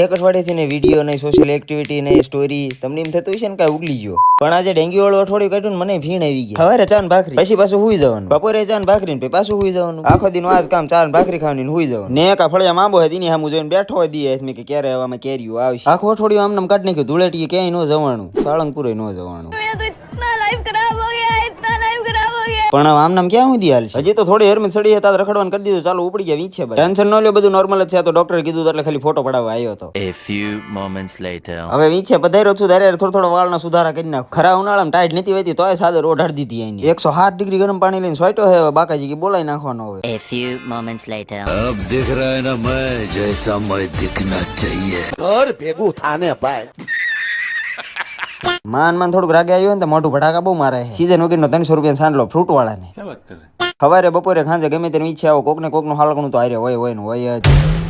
એક અઠવાડિયાથી ને વીડિયો નહીં સોશિયલ એક્ટિવિટી નહીં સ્ટોરી તમને એમ થતું હશે ને કાંઈ ઉગલી ગયો. પણ આજે ડેન્ગ્યુ વાળું અઠવાડિયું કાઢ્યું ને મને ભીણ આવી ગઈ. હવે ચાન ભાખરી. પછી પાછું હુઈ જવાનું. બપોરે ચાન ભાખરી ને પાછું હુઈ જવાનું. આખો દિન આજ કામ ચાન ભાખરી ખાવાની ને હુઈ જવાનું. ને એક આ ફળિયા હતી તેની સામું જોઈને બેઠો હોય દી મેં કે ક્યારે હવામાં કેરીઓ આવશે. આખું અઠવાડિયું આમ આમ કાઢ નાખ્યું. ધૂળેટી ક્યાંય ન જવાનું. સાળંગપુરે ન જવાનું. પણ આમ નામ ક્યાં સુધી હાલ હજી તો થોડી હેરમી સડી હતા રખડવાનું કરી દીધું ચાલુ ઉપડી ગયા વીંછે ટેન્શન ન લ્યો બધું નોર્મલ જ છે તો ડોક્ટર કીધું એટલે ખાલી ફોટો પડાવવા આવ્યો હતો. એ ફ્યુ મોમેન્ટ્સ લેટર હવે વીંછે પધાર્યો છું ત્યારે થોડો થોડો વાળનો સુધારા કરી નાખ. ખરા ઉનાળામાં ટાઈટ નથી વહેતી તોય સાદર ઓઢાડી દીધી એની 107 ડિગ્રી ગરમ પાણી લઈને સોઈટો હે બાકાજી કે બોલાઈ નાખવાનો હવે. એ ફ્યુ મોમેન્ટ્સ લેટર અબ દિખ રહા હે ના મેં જૈસા મેં દિખના ચાહીએ ઘર ભેગું થાને ભાઈ. માન માન થોડુંક રાગે આવ્યું ને મોટું ભડાકા બહુ મારે સીઝન વગરનો ત્રણસો રૂપિયા સાંડલો ફ્રૂટ વાળાને સવારે બપોરે ખાંજે ગમે તેની ઈચ્છા આવો કોક ને કોકનું હાલકણું તો હારે હોય હોય ને હોય જ.